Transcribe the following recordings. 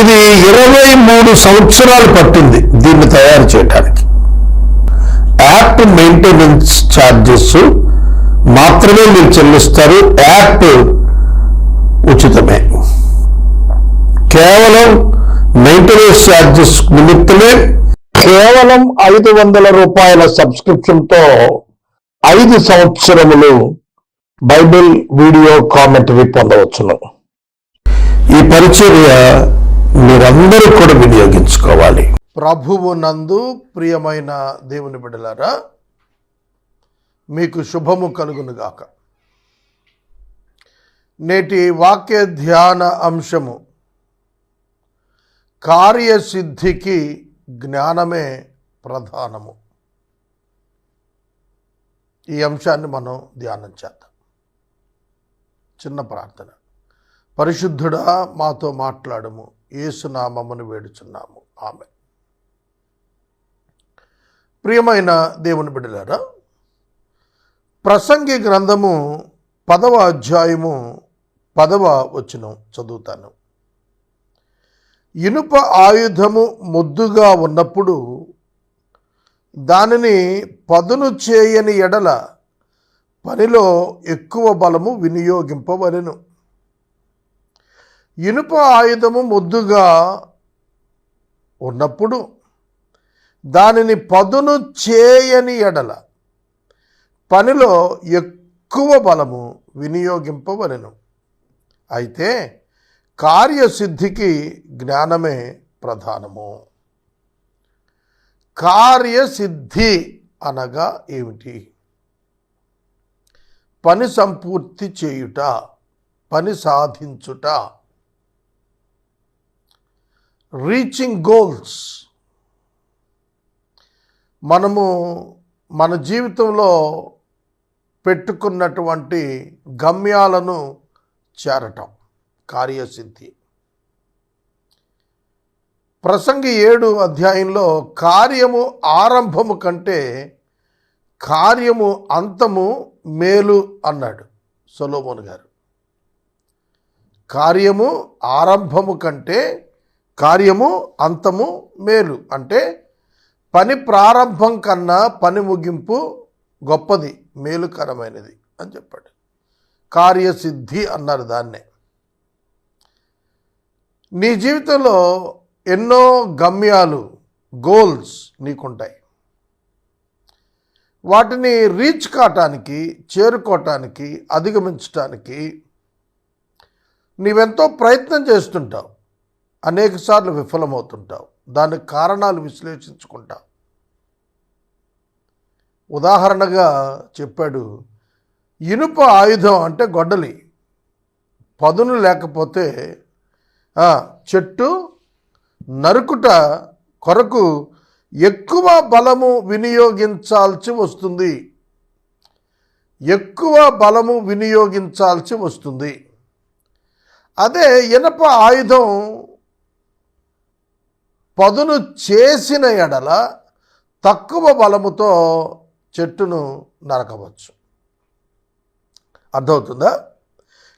ఇది ఇరవై మూడు సంవత్సరాలు పట్టింది దీన్ని తయారు చేయడానికి యాప్ మెయింటెనెన్స్ ఛార్జెస్ మాత్రమే మీరు చెల్లిస్తారు. యాప్ ఉచితమే. కేవలం మెయింటెనెన్స్ ఛార్జెస్ నిమిత్తమే కేవలం ఐదు వందల రూపాయల సబ్స్క్రిప్షన్తో ఐదు సంవత్సరములు బైబిల్ వీడియో కామెంటరీ పొందవచ్చును. ఈ పరిచర్య మీరందరూ కూడా వినియోగించుకోవాలి. ప్రభువు నందు ప్రియమైన దేవుని బిడ్డలారా మీకు శుభము కలుగునుగాక. నేటి వాక్య ధ్యాన అంశము కార్యసిద్ధికి జ్ఞానమే ప్రధానము. ఈ అంశాన్ని మనం ధ్యానం చేద్దాం. చిన్న ప్రార్థన. పరిశుద్ధుడా మాతో మాట్లాడము. ఏసునామమును వేడుచున్నాము. ఆమె ప్రియమైన దేవుని బిడ్డలారా ప్రసంగి గ్రంథము పదవ అధ్యాయము పదవ వచనం చదువుతాను. ఇనుప ఆయుధము ముద్దుగా ఉన్నప్పుడు దానిని పదును చేయని ఎడల పనిలో ఎక్కువ బలము వినియోగింపవలెను. ఇనుప ఆయుధము ముద్దుగా ఉన్నప్పుడు దానిని పదును చేయని ఎడల పనిలో ఎక్కువ బలము వినియోగింపవలెను. అయితే కార్యసిద్ధికి జ్ఞానమే ప్రధానము. కార్యసిద్ధి అనగా ఏమిటి? పని సంపూర్తి చేయుట పని సాధించుట. Reaching goals. మనము మన జీవితంలో పెట్టుకున్నటువంటి గమ్యాలను చేరటం కార్యసిద్ధి. ప్రసంగి ఏడు అధ్యాయంలో కార్యము ఆరంభము కంటే కార్యము అంతము మేలు అన్నాడు సొలోమోన్ గారు. కార్యము ఆరంభము కంటే కార్యము అంతము మేలు. అంటే పని ప్రారంభం కన్నా పని ముగింపు గొప్పది మేలుకరమైనది అని చెప్పాడు. కార్యసిద్ధి అన్నారు దాన్నే. నీ జీవితంలో ఎన్నో గమ్యాలు గోల్స్ నీకుంటాయి. వాటిని రీచ్ కావటానికి చేరుకోవటానికి అధిగమించటానికి నీవెంతో ప్రయత్నం చేస్తుంటావు. అనేకసార్లు విఫలమవుతుంటావు. దానికి కారణాలు విశ్లేషించుకుంటావు ఉదాహరణగా చెప్పాడు ఇనుప ఆయుధం అంటే గొడ్డలి. పదును లేకపోతే చెట్టు నరుకుట కొరకు ఎక్కువ బలము వినియోగించాల్సి వస్తుంది. ఎక్కువ బలము వినియోగించాల్సి వస్తుంది. అదే ఇనప ఆయుధం పదును చేసిన ఎడల తక్కువ బలముతో చెట్టును నరకవచ్చు. అర్థమవుతుందా?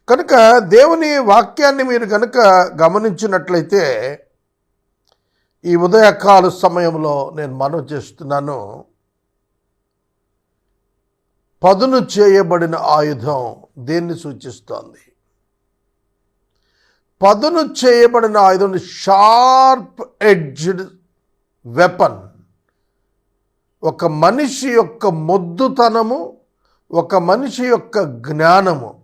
కనుక దేవుని వాక్యాన్ని మీరు కనుక గమనించినట్లయితే ఈ ఉదయకాల సమయంలో నేను మనవి చేస్తున్నాను. పదును చేయబడిన ఆయుధం దేన్ని సూచిస్తోంది? పదును చేయబడిన ఆయుధం షార్ప్ ఎడ్జ్డ్ వెపన్. ఒక మనిషి యొక్క మొద్దుతనము ఒక మనిషి యొక్క జ్ఞానము.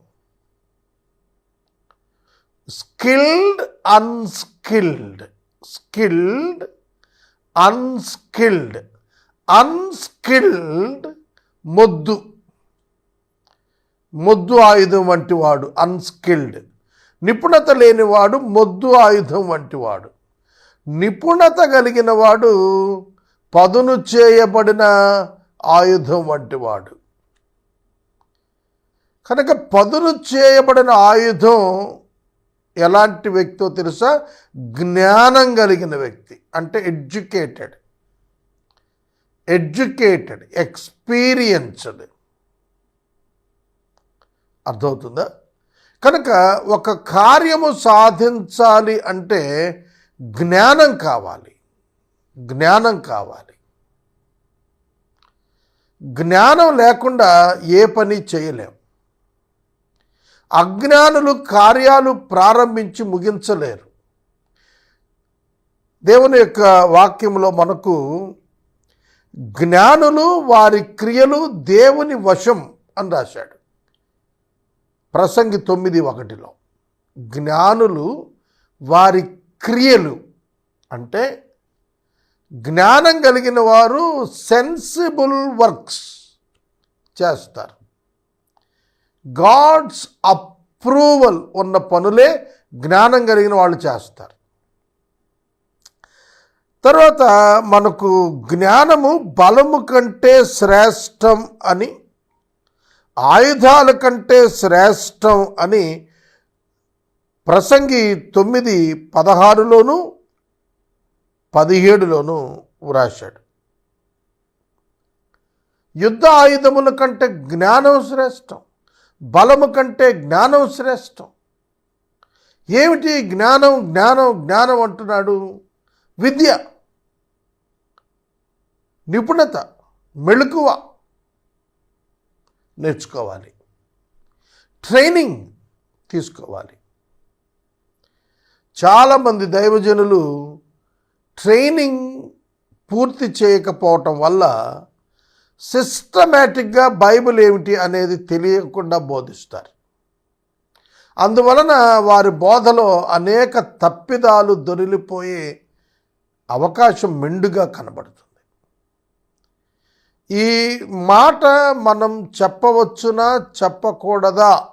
Skilled unskilled skilled unskilled unskilled మొద్దు. మొద్దు ఆయుధం వంటి వాడు అన్స్కిల్డ్. నిపుణత లేనివాడు మొద్దు ఆయుధం వంటివాడు. నిపుణత కలిగిన వాడు పదును చేయబడిన ఆయుధం వంటివాడు. కనుక పదును చేయబడిన ఆయుధం ఎలాంటి వ్యక్తో తెలుసా? జ్ఞానం కలిగిన వ్యక్తి అంటే ఎడ్యుకేటెడ్. Educated experienced. అర్థమవుతుందా? కనుక ఒక కార్యము సాధించాలి అంటే జ్ఞానం కావాలి. జ్ఞానం కావాలి. జ్ఞానం లేకుండా ఏ పని చేయలేం. అజ్ఞానులు కార్యాలు ప్రారంభించి ముగించలేరు. దేవుని యొక్క వాక్యంలో మనకు జ్ఞానులు వారి క్రియలు దేవుని వశం అని రాశాడు. ప్రసంగి తొమ్మిది ఒకటిలో జ్ఞానులు వారి క్రియలు అంటే జ్ఞానం కలిగిన వారు సెన్సిబుల్ వర్క్స్ చేస్తారు. గాడ్స్ అప్రూవల్ ఉన్న పనులే జ్ఞానం కలిగిన వాళ్ళు చేస్తారు. తర్వాత మనకు జ్ఞానము బలము కంటే శ్రేష్టం అని ఆయుధాల కంటే శ్రేష్టం అని ప్రసంగి తొమ్మిది పదహారులోను పదిహేడులోను వ్రాశాడు. యుద్ధ ఆయుధముల కంటే జ్ఞానం శ్రేష్టం బలము కంటే జ్ఞానం శ్రేష్టం. ఏమిటి జ్ఞానం జ్ఞానం జ్ఞానం అంటున్నాడు? విద్య నిపుణత మెళుకువ. నేర్చుకోవాలి. ట్రైనింగ్ తీసుకోవాలి. చాలామంది దైవజనులు ట్రైనింగ్ పూర్తి చేయకపోవటం వల్ల సిస్టమేటిక్గా బైబిల్ ఏమిటి అనేది తెలియకుండా బోధిస్తారు. అందువలన వారి బోధలో అనేక తప్పిదాలు దొరిలిపోయే అవకాశం మెండుగా కనబడుతుంది. ఈ మాట మనం చెప్పవచ్చునా చెప్పకూడదా?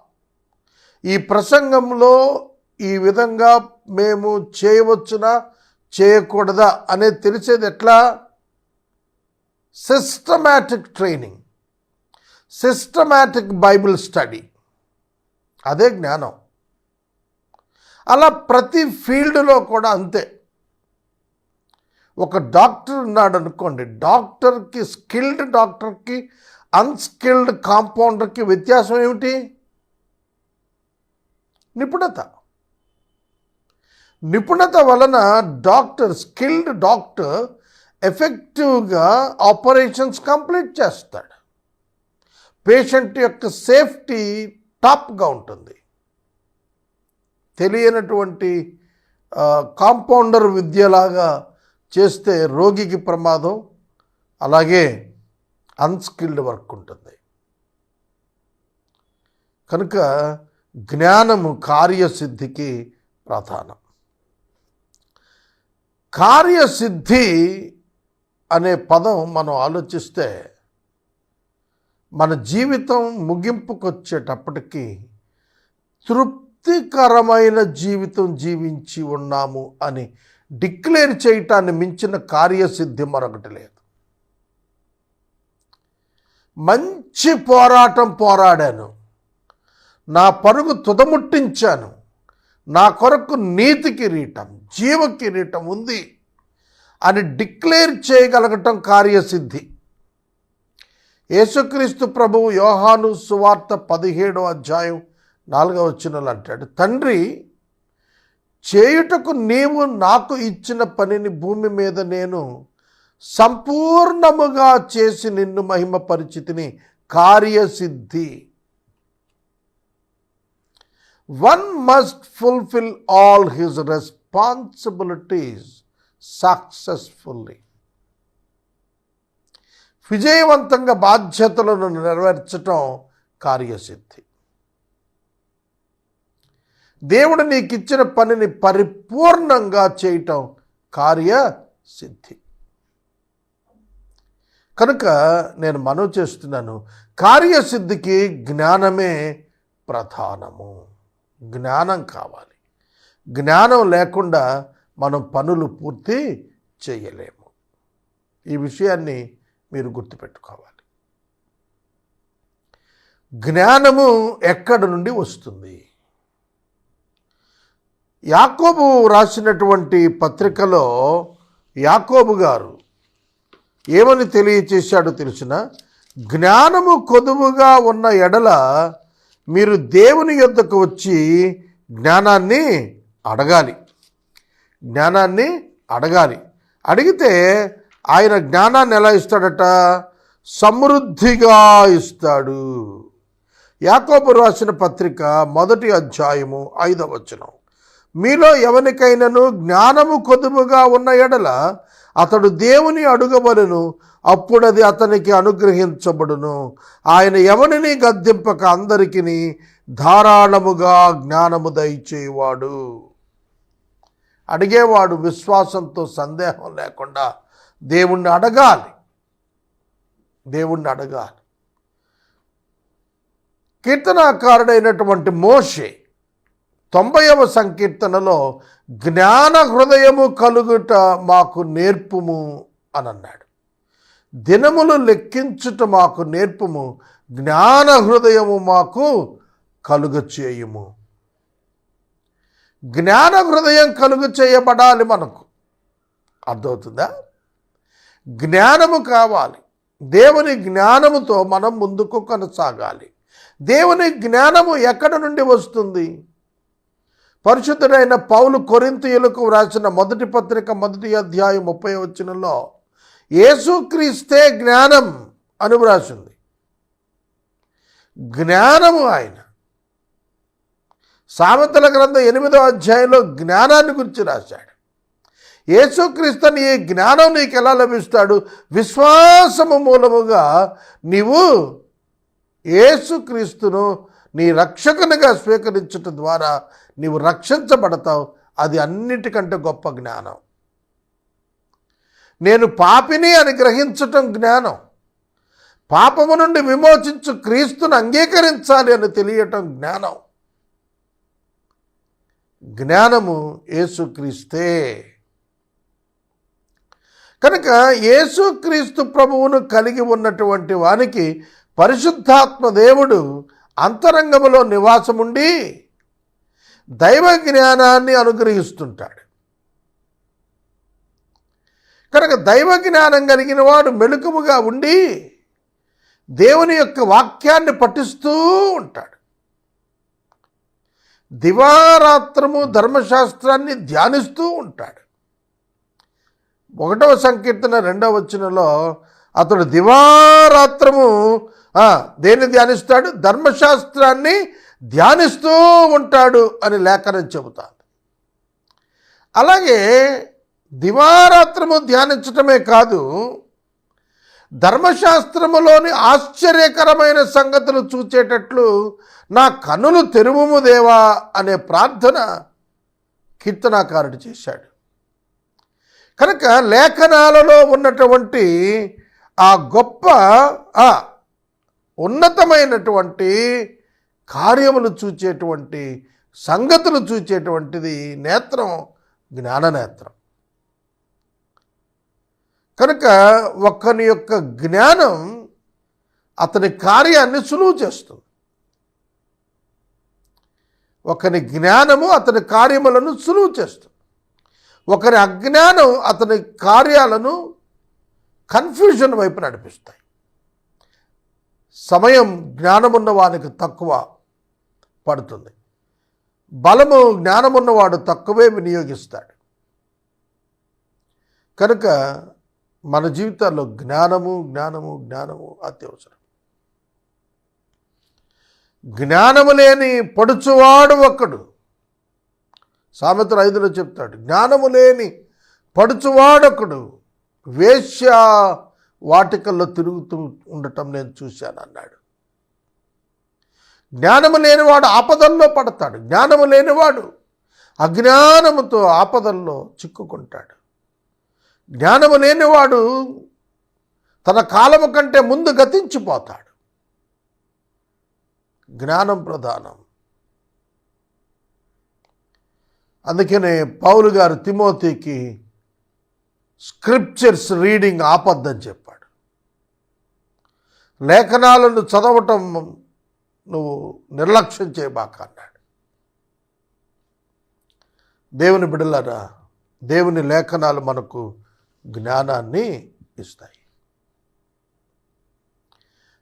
ఈ ప్రసంగంలో ఈ విధంగా మేము చేయవచ్చునా చేయకూడదా అనేది తెలిసేది ఎట్లా? Systematic training systematic Bible study అదే జ్ఞానం. అలా ప్రతి ఫీల్డ్లో కూడా అంతే. ఒక డాక్టర్ ఉన్నాడు అనుకోండి డాక్టర్కి స్కిల్డ్ డాక్టర్కి అన్స్కిల్డ్ కాంపౌండర్కి వ్యత్యాసం ఏమిటి? నిపుణత. నిపుణత వలన డాక్టర్ స్కిల్డ్ డాక్టర్ ఎఫెక్టివ్గా ఆపరేషన్స్ కంప్లీట్ చేస్తాడు. పేషెంట్ యొక్క సేఫ్టీ టాప్గా ఉంటుంది. తెలియనటువంటి కాంపౌండర్ విద్యలాగా చేస్తే రోగికి ప్రమాదం అలాగే అన్స్కిల్డ్ వర్క్ ఉంటుంది. కనుక జ్ఞానము కార్యసిద్ధికి ప్రధానం కార్యసిద్ధి అనే పదం మనం ఆలోచిస్తే మన జీవితం ముగింపుకొచ్చేటప్పటికీ తృప్తికరమైన జీవితం జీవించి ఉన్నాము అని డిక్లేర్ చేయటాన్ని మించిన కార్యసిద్ధి మరొకటి లేదు. మంచి పోరాటం పోరాడాను. నా పరుగు తుదముట్టించాను. నా కొరకు నీతి కిరీటం జీవ కిరీటం ఉంది అని డిక్లేర్ చేయగలగటం కార్యసిద్ధి. యేసుక్రీస్తు ప్రభువు యోహాను సువార్త పదిహేడో అధ్యాయం నాలుగవ వచ్చినలు అంటాడు తండ్రి చేయుటకు నీవు నాకు ఇచ్చిన పనిని భూమి మీద నేను సంపూర్ణముగా చేసి నిన్ను మహిమ పరిచితిని కార్యసిద్ధి. One must fulfil all his responsibilities successfully విజయవంతంగా బాధ్యతలను నెరవేర్చటం కార్యసిద్ధి. దేవుడు నీకు ఇచ్చిన పనిని పరిపూర్ణంగా చేయటం కార్య సిద్ధి. కనుక నేను మనవి చేస్తున్నాను కార్యసిద్ధికి జ్ఞానమే ప్రధానము. జ్ఞానం కావాలి. జ్ఞానం లేకుండా మనం పనులు పూర్తి చేయలేము. ఈ విషయాన్ని మీరు గుర్తుపెట్టుకోవాలి. జ్ఞానము ఎక్కడి నుండి వస్తుంది? యాకోబు రాసినటువంటి పత్రికలో యాకోబు గారు ఏమని తెలియచేశాడో తెలిసిన? జ్ఞానము కొదువుగా ఉన్న ఎడల మీరు దేవుని యొద్దకు వచ్చి జ్ఞానాన్ని అడగాలి. జ్ఞానాన్ని అడగాలి. అడిగితే ఆయన జ్ఞానాన్ని ఎలా ఇస్తాడట? సమృద్ధిగా ఇస్తాడు. యాకోబు రాసిన పత్రిక మొదటి అధ్యాయము ఐదవ వచనం. మీలో ఎవరికైనాను జ్ఞానము కొదువుగా ఉన్న ఎడల అతడు దేవుని అడుగబడును అప్పుడది అతనికి అనుగ్రహించబడును. ఆయన ఎవరిని గద్దెంపక అందరికీ ధారాళముగా జ్ఞానము దయచేవాడు అడిగేవాడు విశ్వాసంతో సందేహం లేకుండా దేవుణ్ణి అడగాలి. దేవుణ్ణి అడగాలి. కీర్తనాకారుడైనటువంటి మోషే తొంభైవ సంకీర్తనలో జ్ఞాన హృదయము కలుగుట మాకు నేర్పుము అని అన్నాడు దినములు లెక్కించుట మాకు నేర్పుము జ్ఞాన హృదయము మాకు కలుగచేయుము జ్ఞాన హృదయం కలుగు చేయబడాలి మనకు. అర్థమవుతుందా? జ్ఞానము కావాలి. దేవుని జ్ఞానముతో మనం ముందుకు కొనసాగాలి. దేవుని జ్ఞానము ఎక్కడ నుండి వస్తుంది? పరిశుద్ధుడైన పౌలు కొరింతీయులకు వ్రాసిన మొదటి పత్రిక మొదటి అధ్యాయం ముప్పై వచ్చినలో యేసుక్రీస్తే జ్ఞానం అని వ్రాసింది. జ్ఞానము ఆయన. సామెతల గ్రంథం ఎనిమిదో అధ్యాయంలో జ్ఞానాన్ని గురించి రాశాడు. యేసుక్రీస్తుని ఈ జ్ఞానం నీకు ఎలా లభిస్తాడు? విశ్వాసము మూలముగా నీవు యేసుక్రీస్తును నీ రక్షకునిగా స్వీకరించటం ద్వారా నీవు రక్షించబడతావు. అది అన్నిటికంటే గొప్ప జ్ఞానం. నేను పాపిని అని గ్రహించటం జ్ఞానం. పాపము నుండి విమోచించు క్రీస్తును అంగీకరించాలి అని తెలియటం జ్ఞానం. జ్ఞానము యేసుక్రీస్తే. కనుక యేసుక్రీస్తు ప్రభువును కలిగి ఉన్నటువంటి వానికి పరిశుద్ధాత్మ దేవుడు అంతరంగములో నివాసముండి దైవ జ్ఞానాన్ని అనుగ్రహిస్తుంటాడు. కనుక దైవ జ్ఞానం కలిగిన వాడు మెలుకుముగా ఉండి దేవుని యొక్క వాక్యాన్ని పఠిస్తూ ఉంటాడు. దివారాత్రము ధర్మశాస్త్రాన్ని ధ్యానిస్తూ ఉంటాడు. ఒకటవ సంకీర్తన రెండవ వచ్చినలో అతడు దివారాత్రము దేన్ని ధ్యానిస్తాడు? ధర్మశాస్త్రాన్ని ధ్యానిస్తూ ఉంటాడు అని లేఖనం చెబుతాను అలాగే దివారాత్రము ధ్యానించటమే కాదు ధర్మశాస్త్రములోని ఆశ్చర్యకరమైన సంగతులు చూచేటట్లు నా కనులు తెరువుము దేవా అనే ప్రార్థన కీర్తనాకారుడు చేశాడు. కనుక లేఖనాలలో ఉన్నటువంటి ఆ గొప్ప ఉన్నతమైనటువంటి కార్యములు చూచేటువంటి సంగతులు చూచేటువంటిది నేత్రం జ్ఞాననేత్రం కనుక ఒక్కని యొక్క జ్ఞానం అతని కార్యాన్ని సులువు చేస్తుంది. ఒకని జ్ఞానము అతని కార్యములను సులువు చేస్తుంది. ఒకరి అజ్ఞానం అతని కార్యాలను కన్ఫ్యూజన్ వైపు నడిపిస్తాయి. సమయం జ్ఞానమున్నవానికి తక్కువ పడుతుంది. బలము జ్ఞానమున్నవాడు తక్కువే వినియోగిస్తాడు. కనుక మన జీవితాల్లో జ్ఞానము జ్ఞానము జ్ఞానము అత్యవసరం. జ్ఞానము లేని పడుచువాడు ఒకడు సామెతలు ఐదులో చెప్తాడు జ్ఞానము లేని పడుచువాడొకడు వేశ్య వాటికల్లో తిరుగుతూ ఉండటం నేను చూశాను అన్నాడు. జ్ఞానము లేనివాడు ఆపదల్లో పడతాడు. జ్ఞానము లేనివాడు అజ్ఞానముతో ఆపదల్లో చిక్కుకుంటాడు. జ్ఞానము లేనివాడు తన కాలము కంటే ముందు గతించిపోతాడు. జ్ఞానం ప్రధానం. అందుకనే పౌలు గారు తిమోతికి స్క్రిప్చర్స్ రీడింగ్ ఆపద్దని చెప్పారు. లేఖనాలను చదవటం నువ్వు నిర్లక్ష్యం చేయబాక అన్నాడు. దేవుని బిడలరా దేవుని లేఖనాలు మనకు జ్ఞానాన్ని ఇస్తాయి.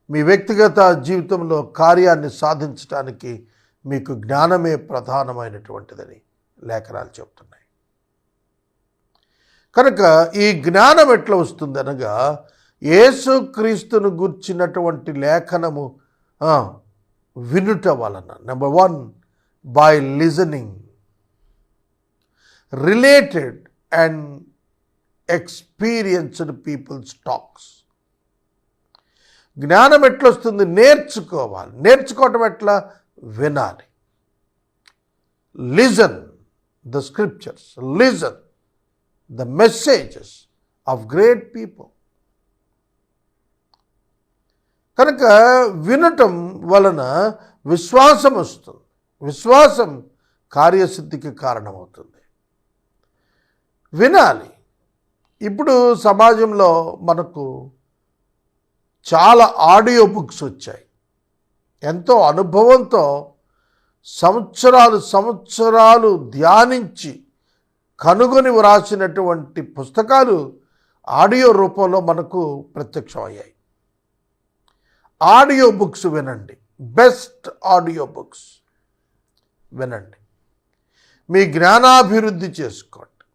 మీ వ్యక్తిగత జీవితంలో కార్యాన్ని సాధించటానికి మీకు జ్ఞానమే ప్రధానమైనటువంటిదని లేఖనాలు చెప్తున్నాయి. కనుక ఈ జ్ఞానం ఎట్లా వస్తుంది అనగా యేసుక్రీస్తును గుర్చినటువంటి లేఖనము వినుట వలన number one by listening related and experienced peoples talks జ్ఞానం ఎట్లొస్తుంది? నేర్చుకోవాలి. నేర్చుకోవటం ఎట్లా? వినాలి. Listen the scriptures listen the messages of great people కనుక వినటం వలన విశ్వాసం వస్తుంది. విశ్వాసం కార్యసిద్ధికి కారణమవుతుంది. వినాలి. ఇప్పుడు సమాజంలో మనకు చాలా ఆడియో బుక్స్ వచ్చాయి. ఎంతో అనుభవంతో సంవత్సరాలు సంవత్సరాలు ధ్యానించి కనుగొని వ్రాసినటువంటి పుస్తకాలు ఆడియో రూపంలో మనకు ప్రత్యక్షమయ్యాయి. ఆడియో బుక్స్ వినండి. బెస్ట్ ఆడియో బుక్స్ వినండి. మీ జ్ఞానాభివృద్ధి చేసుకోండి.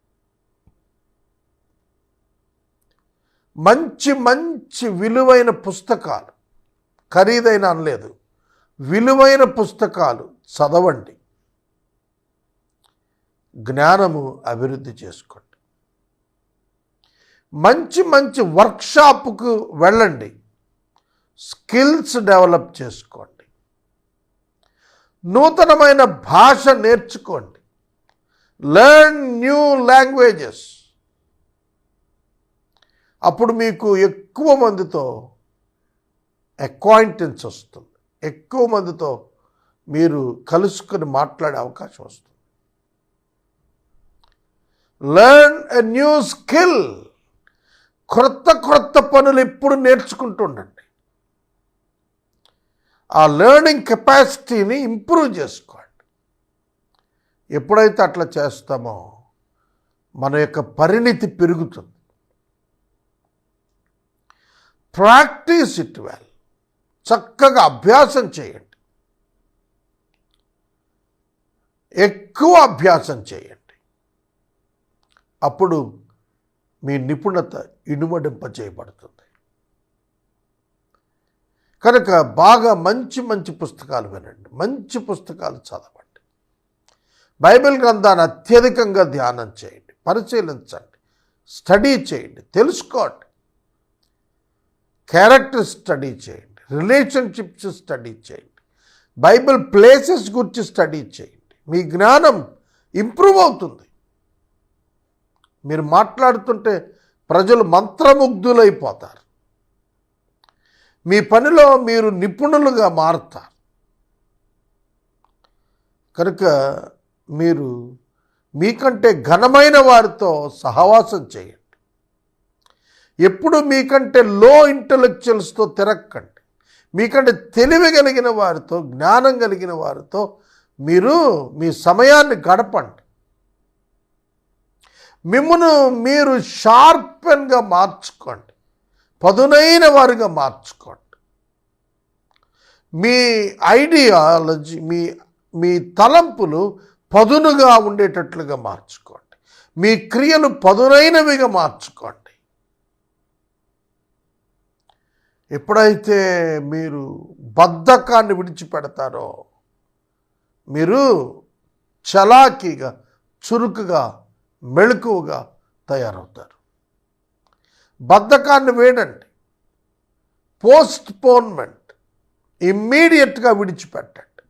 మంచి మంచి విలువైన పుస్తకాలు ఖరీదైన అనలేదు. విలువైన పుస్తకాలు చదవండి. జ్ఞానము అభివృద్ధి చేసుకోండి. మంచి మంచి వర్క్షాప్కు వెళ్ళండి. స్కిల్స్ డెవలప్ చేసుకోండి. నూతనమైన భాష నేర్చుకోండి. లెర్న్ న్యూ లాంగ్వేజెస్ అప్పుడు మీకు ఎక్కువ మందితో అక్వాయింటెన్స్ వస్తుంది. ఎక్కువ మందితో మీరు కలుసుకొని మాట్లాడే అవకాశం వస్తుంది. లెర్న్ ఎ న్యూ స్కిల్ క్రొత్త క్రొత్త పనులు ఎప్పుడు నేర్చుకుంటుండండి ఆ లెర్నింగ్ కెపాసిటీని ఇంప్రూవ్ చేసుకోండి. ఎప్పుడైతే అట్లా చేస్తామో మన యొక్క పరిణితి పెరుగుతుంది. Practise it well. చక్కగా అభ్యాసం చేయండి. ఎక్కువ అభ్యాసం చేయండి. అప్పుడు మీ నిపుణత ఇనుమడింప చేయబడుతుంది కనుక బాగా మంచి మంచి పుస్తకాలు వినండి. మంచి పుస్తకాలు చదవండి. బైబిల్ గ్రంథాన్ని అత్యధికంగా ధ్యానం చేయండి. పరిశీలించండి. స్టడీ చేయండి. తెలుసుకోండి. క్యారెక్టర్ స్టడీ చేయండి. రిలేషన్షిప్స్ స్టడీ చేయండి. బైబిల్ ప్లేసెస్ గురించి స్టడీ చేయండి. మీ జ్ఞానం ఇంప్రూవ్ అవుతుంది. మీరు మాట్లాడుతుంటే ప్రజలు మంత్రముగ్ధులైపోతారు. మీ పనిలో మీరు నిపుణులుగా మారుతారు. కనుక మీరు మీకంటే ఘనమైన వారితో సహవాసం చేయండి. ఎప్పుడు మీకంటే లో ఇంటలెక్చువల్స్తో తిరక్కండి. మీకంటే తెలివి కలిగిన వారితో జ్ఞానం కలిగిన వారితో మీరు మీ సమయాన్ని గడపండి. మిమ్మను మీరు షార్పెన్గా మార్చుకోండి. పదునైన వారిగా మార్చుకోండి. మీ ఐడియాలజీ మీ మీ తలంపులు పదునుగా ఉండేటట్లుగా మార్చుకోండి. మీ క్రియలు పదునైనవిగా మార్చుకోండి. ఎప్పుడైతే మీరు బద్ధకాన్ని విడిచిపెడతారో మీరు చలాకీగా చురుకుగా మెళుకువగా తయారవుతారు. బద్ధకాన్ని వేడండి. పోస్ట్ పోన్మెంట్ ఇమ్మీడియట్గా విడిచిపెట్టండి.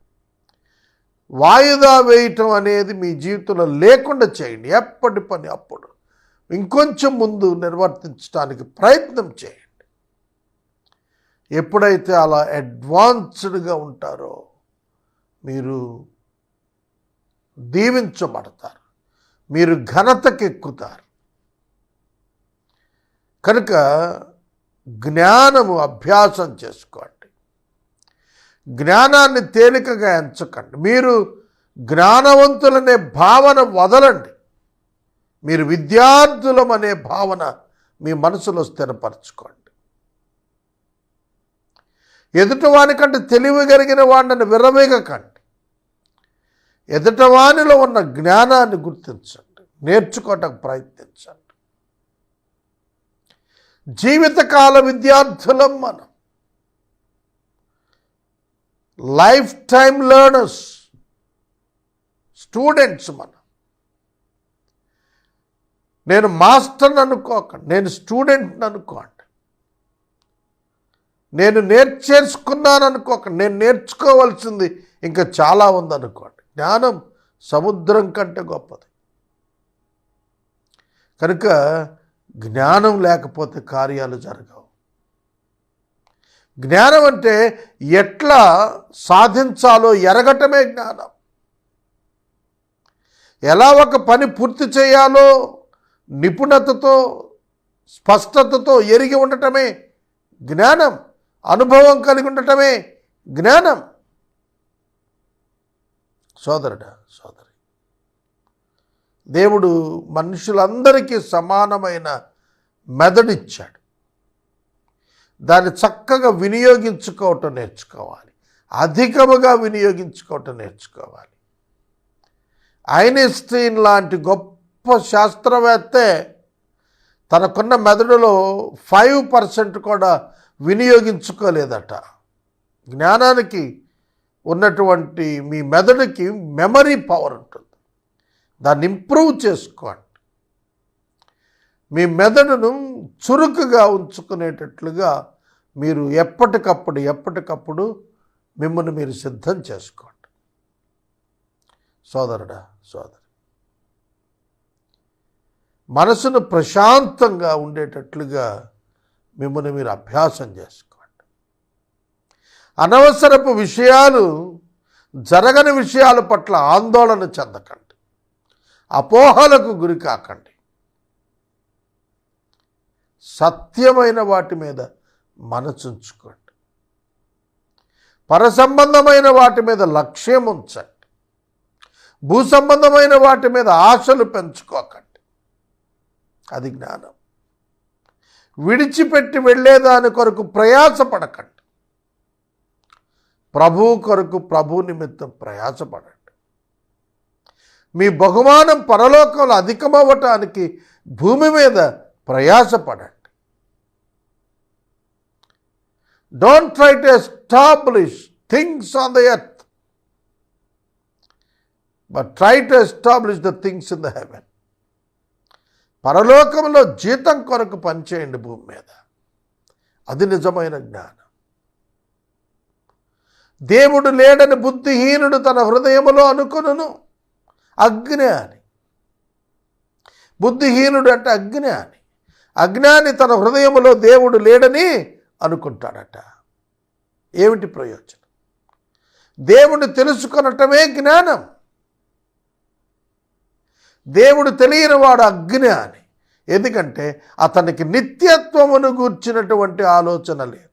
వాయిదా వేయటం అనేది మీ జీవితంలో లేకుండా చేయండి. ఎప్పటి పని అప్పుడు. ఇంకొంచెం ముందు నిర్వర్తించడానికి ప్రయత్నం చేయండి. ఎప్పుడైతే అలా అడ్వాన్స్డ్గా ఉంటారో మీరు దీవించబడతారు. మీరు ఘనతకెక్కుతారు. కనుక జ్ఞానము అభ్యాసం చేసుకోండి. జ్ఞానాన్ని తేలికగా ఎంచకండి. మీరు జ్ఞానవంతులనే భావన వదలండి. మీరు విద్యార్థులం అనే భావన మీ మనసులో స్థిరపరచుకోండి. ఎదుటివానికంటే తెలివి కలిగిన వాడిని విరవేగకండి ఎదుటవానిలో ఉన్న జ్ఞానాన్ని గుర్తించండి. నేర్చుకోవటం ప్రయత్నించండి. జీవితకాల విద్యార్థులం మనం. లైఫ్ టైం లెర్నర్స్ స్టూడెంట్స్ మనం. నేను మాస్టర్ని అనుకోకండి నేను స్టూడెంట్ని అనుకోండి నేను నేర్చేసుకున్నాను అనుకోకండి నేను నేర్చుకోవాల్సింది ఇంకా చాలా ఉందనుకోండి జ్ఞానం సముద్రం కంటే గొప్పది. కనుక జ్ఞానం లేకపోతే కార్యాలు జరగవు. జ్ఞానం అంటే ఎట్లా సాధించాలో ఎరగటమే జ్ఞానం. ఎలా ఒక పని పూర్తి చేయాలో నిపుణతతో స్పష్టతతో ఎరిగి ఉండటమే జ్ఞానం. అనుభవం కలిగి ఉండటమే జ్ఞానం. సోదరుడా సోదరు దేవుడు మనుషులందరికీ సమానమైన మెదడిచ్చాడు. దాన్ని చక్కగా వినియోగించుకోవటం నేర్చుకోవాలి. అధికముగా వినియోగించుకోవటం నేర్చుకోవాలి. ఐన్స్టీన్ లాంటి గొప్ప శాస్త్రవేత్తే తనకున్న మెదడులో ఫైవ్ పర్సెంట్ కూడా వినియోగించుకోలేదట. జ్ఞానానికి ఉన్నటువంటి మీ మెదడుకి మెమరీ పవర్ ఉంటుంది. దాన్ని ఇంప్రూవ్ చేసుకోండి. మీ మెదడును చురుకుగా ఉంచుకునేటట్లుగా మీరు ఎప్పటికప్పుడు ఎప్పటికప్పుడు మిమ్మల్ని మీరు సిద్ధం చేసుకోండి. సోదరుడా సోదరు మనసును ప్రశాంతంగా ఉండేటట్లుగా మిమ్మల్ని మీరు అభ్యాసం చేసుకోండి. అనవసరపు విషయాలు జరగని విషయాల పట్ల ఆందోళన చెందకండి. అపోహలకు గురి కాకండి. సత్యమైన వాటి మీద మనసుంచుకోండి పరసంబంధమైన వాటి మీద లక్ష్యం ఉంచండి. భూ సంబంధమైన వాటి మీద ఆశలు పెంచుకోకండి. అది జ్ఞానం. విడిచిపెట్టి వెళ్ళేదాని కొరకు ప్రయాసపడకండి. ప్రభు కొరకు ప్రభు నిమిత్తం ప్రయాసపడండి. మీ బహుమానం పరలోకంలో అధికమవ్వటానికి భూమి మీద ప్రయాసపడండి. Don't try to establish things on the earth but try to establish the things in the heaven పరలోకంలో జీతం కొరకు పనిచేయండి భూమి మీద. అది నిజమైన జ్ఞానం. దేవుడు లేడని బుద్ధిహీనుడు తన హృదయములో అగ్ని అని. బుద్ధిహీనుడు అంటే అజ్ఞాని అజ్ఞాని తన హృదయంలో దేవుడు లేడని అనుకుంటాడట. ఏమిటి ప్రయోజనం? దేవుడు తెలుసుకొనటమే జ్ఞానం. దేవుడు తెలియని వాడు అని. ఎందుకంటే అతనికి నిత్యత్వమును గూర్చినటువంటి ఆలోచన లేదు.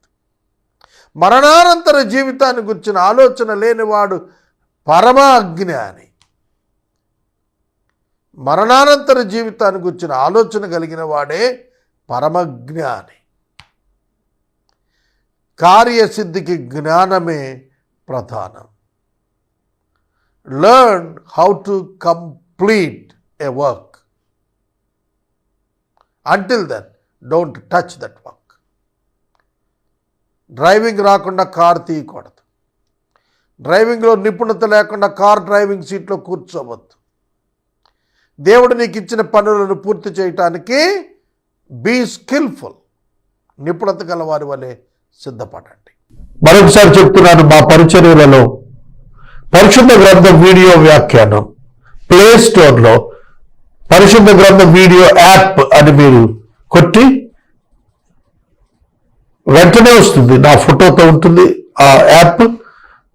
మరణానంతర జీవితాన్ని గుర్చిన ఆలోచన లేనివాడు పరమ అని. మరణానంతర జీవితాన్ని గుర్చిన ఆలోచన కలిగిన వాడే పరమజ్ఞాని. కార్యసిద్ధికి జ్ఞానమే ప్రధానం. Learn how to complete a work until then don't touch that work driving రాకుండా కార్ తీయకూడదు. డ్రైవింగ్లో నిపుణత లేకుండా కార్ డ్రైవింగ్ సీట్లో కూర్చోవద్దు. దేవుడు నీకు ఇచ్చిన పనులను పూర్తి చేయటానికి బీ స్కిల్ఫుల్ నిపుణత గల వారి వలె సిద్ధపడండి. మరొకసారి చెప్తున్నాను మా పరిచర్యలలో పరిశుద్ధ గ్రంథం వీడియో వ్యాఖ్యానం ప్లే స్టోర్లో పరిశుద్ధ గ్రంథం వీడియో యాప్ అని మీరు కొట్టి వెంటనే వస్తుంది. నా ఫోటోతో ఉంటుంది ఆ యాప్.